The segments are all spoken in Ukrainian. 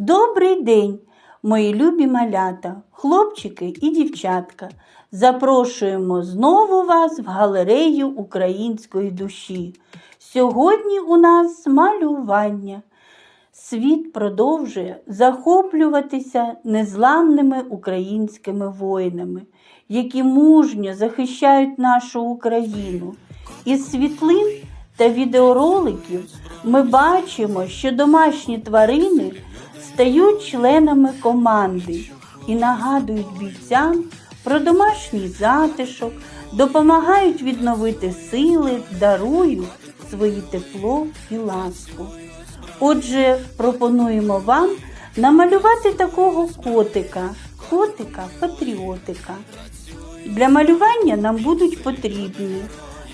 Добрий день, мої любі малята, хлопчики і дівчатка. Запрошуємо знову вас в галерею української душі. Сьогодні у нас малювання. Світ продовжує захоплюватися незламними українськими воїнами, які мужньо захищають нашу Україну. Із світлин та відеороликів ми бачимо, що домашні тварини стають членами команди і нагадують бійцям про домашній затишок, допомагають відновити сили, дарують свої тепло і ласку. Отже, пропонуємо вам намалювати такого котика, котика-патріотика. Для малювання нам будуть потрібні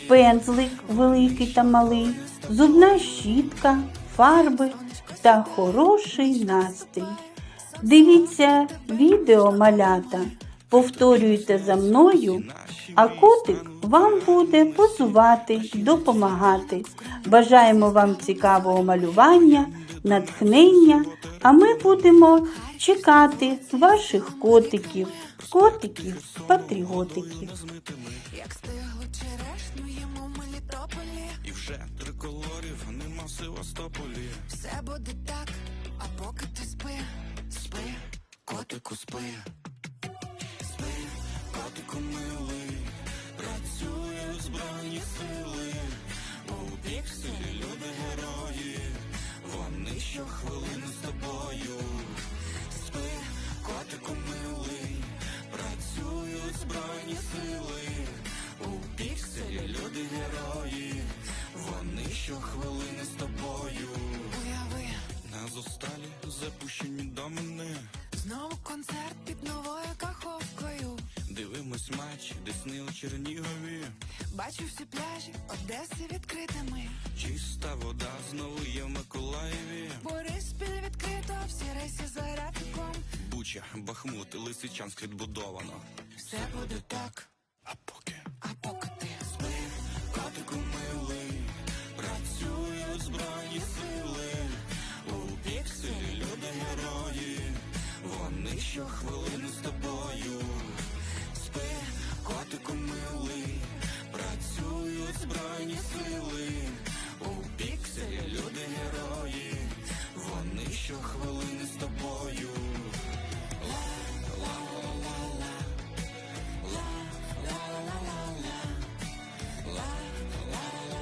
пензлик великий та малий, зубна щітка, фарби та хороший настрій. Дивіться відео малята, повторюйте за мною, а котик вам буде позувати, допомагати. Бажаємо вам цікавого малювання, натхнення, а ми будемо чекати ваших котиків, котиків-патріотиків. Як стигло черешню в Мелітополі І вже триколорів нема Севастополі. Все буде так, а поки ти спи, спи, котику спи Спи, котику милий, працюють збройні сили. Дивимось матч, Десни у Чернігові. Бачу всі пляжі Одеси відкритими Чиста вода знову є в Миколаєві. Бориспіль відкрито, всі рейси за графіком Буча, Бахмут, Лисичанськ відбудовано. Все буде так, А поки а поки ти спи, котику милий, працюють збройні сили. У пікселі люди герої, вони щохвилини з тобою. Спи,